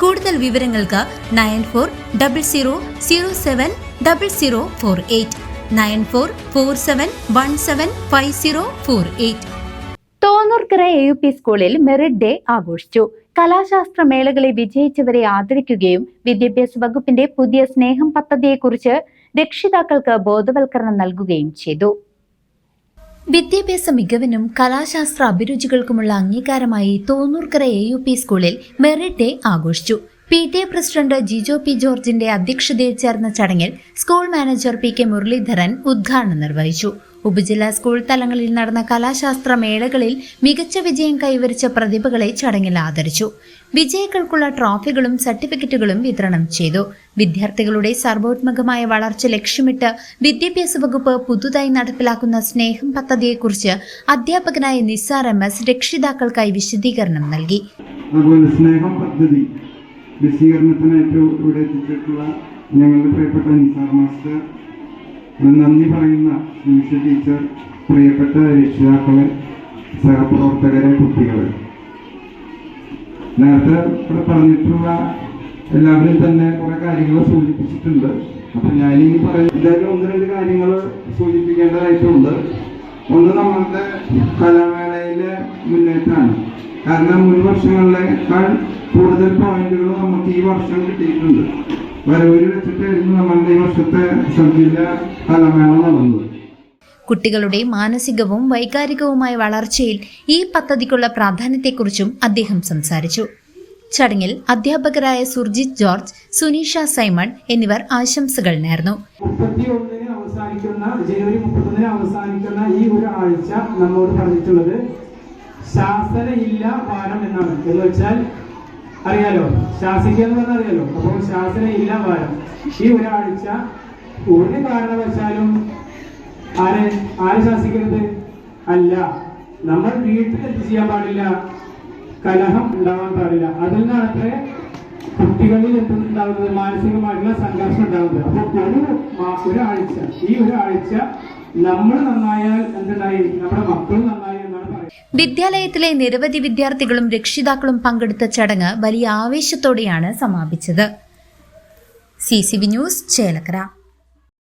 കൂടുതൽ വിവരങ്ങൾക്ക് nine four double zero zero seven double zero four eight. Nine four four seven one seven five zero four eight. Thonnurkara A U P സ്കൂളിൽ merit day ആഘോഷിച്ചു. കലാശാസ്ത്ര മേളകളെ വിജയിച്ചവരെ ആദരിക്കുകയും വിദ്യാഭ്യാസ വകുപ്പിന്റെ പുതിയ സ്നേഹം പദ്ധതിയെക്കുറിച്ച് രക്ഷിതാക്കൾക്ക് ബോധവൽക്കരണം നൽകുകയും ചെയ്തു. വിദ്യാഭ്യാസ മികവിനും കലാശാസ്ത്ര അഭിരുചികൾക്കുമുള്ള അംഗീകാരമായി തോന്നൂർക്കര എ യു പി സ്കൂളിൽ മെറിറ്റ് ഡേ ആഘോഷിച്ചു. P T A president Jijo P ജോർജിന്റെ അധ്യക്ഷതയിൽ ചേർന്ന ചടങ്ങിൽ school manager P K Muraleedharan ഉദ്ഘാടനം നിർവഹിച്ചു. ഉപജില്ലാ സ്കൂൾ തലങ്ങളിൽ നടന്ന കലാശാസ്ത്ര മേളകളിൽ മികച്ച വിജയം കൈവരിച്ച പ്രതിഭകളെ ചടങ്ങിൽ ആദരിച്ചു. വിജയികൾക്കുള്ള ട്രോഫികളും സർട്ടിഫിക്കറ്റുകളും വിതരണം ചെയ്തു. വിദ്യാർത്ഥികളുടെ സർവോത്മകമായ വളർച്ച ലക്ഷ്യമിട്ട് വിദ്യാഭ്യാസ വകുപ്പ് പുതുതായി നടപ്പിലാക്കുന്ന സ്നേഹം പദ്ധതിയെക്കുറിച്ച് അധ്യാപകനായ നിസാർ എം എസ് രക്ഷിതാക്കൾക്കായി വിശദീകരണം നൽകി. വിശീകരണത്തിനായിട്ട് ഇവിടെ എത്തിച്ചിട്ടുള്ള ഞങ്ങളുടെ പ്രിയപ്പെട്ട നിസാർ മാസ്റ്റർ. നന്ദി പറയുന്ന നിമിഷ ടീച്ചർ പ്രിയപ്പെട്ട രക്ഷിതാക്കളെ സഹപ്രവർത്തകരെ കുട്ടികളെ. നേരത്തെ ഇവിടെ പറഞ്ഞിട്ടുള്ള എല്ലാവരും തന്നെ കുറെ കാര്യങ്ങൾ സൂചിപ്പിച്ചിട്ടുണ്ട്. അപ്പൊ ഞാനീ പറയുന്നത് എന്തായാലും ഒന്ന് രണ്ട് കാര്യങ്ങൾ സൂചിപ്പിക്കേണ്ടതായിട്ടുണ്ട്. ഒന്ന് നമ്മളുടെ കലാമേളയിലെ മുന്നേറ്റമാണ്. കാരണം മുൻ വർഷങ്ങളിലേക്കാൾ കൂടുതൽ പോയിന്റുകൾ നമുക്ക് ഈ വർഷം കിട്ടിയിട്ടുണ്ട്. വരവൂര് വെച്ചിട്ടായിരുന്നു നമ്മളുടെ ഈ വർഷത്തെ സബ്ജില്ല കലാമേള നടന്നത് കുട്ടികളുടെ മാനസികവും വൈകാരികവുമായ വളർച്ചയിൽ ഈ പദ്ധതിക്കുള്ള പ്രാധാന്യത്തെക്കുറിച്ചും അദ്ദേഹം സംസാരിച്ചു. ചടങ്ങിൽ അധ്യാപകരായ സുർജിത് ജോർജ് സുനീഷ സൈമൺ എന്നിവർ ആശംസകൾ നേർന്നു. മുപ്പത്തി ഒന്നിന് അവസാനിക്കുന്ന ജനുവരി മുപ്പത്തൊന്നിന് അവസാനിക്കുന്ന ഈ ഒരു ആഴ്ച നമ്മോട് പറഞ്ഞിട്ടുള്ളത് ശാസന ഇല്ല വാരം എന്നാണ്. എന്ന് വെച്ചാൽ അറിയാലോ ശാസിക്കുക എന്ന് പറഞ്ഞാൽ അറിയാലോ അപ്പോൾ ശാസന ഇല്ല വാരം ഈ ഒരാഴ്ച ഒരു കാരണവശാലും ആരെ ആരെ ശാസിക്കരുത്? അല്ല നമ്മൾ വീട്ടിൽ എന്ത് ചെയ്യാൻ പാടില്ല. കലഹം ഉണ്ടാവാൻ പാടില്ല. അതിൽ നിന്നാണ് അത്ര കുട്ടികളിൽ എന്തുണ്ടാവുന്നത് മാനസികമായിട്ടുള്ള സംഘർഷം ഉണ്ടാവുന്നത്. അപ്പൊ ഒരു ഒരാഴ്ച ഈ ഒരാഴ്ച നമ്മൾ നന്നായാൽ എന്തുണ്ടായി? നമ്മുടെ മക്കളും വിദ്യാലയത്തിലെ നിരവധി വിദ്യാർത്ഥികളും രക്ഷിതാക്കളും പങ്കെടുത്ത ചടങ്ങ് വലിയ ആവേശത്തോടെയാണ് സമാപിച്ചത്. C news Chelakkara.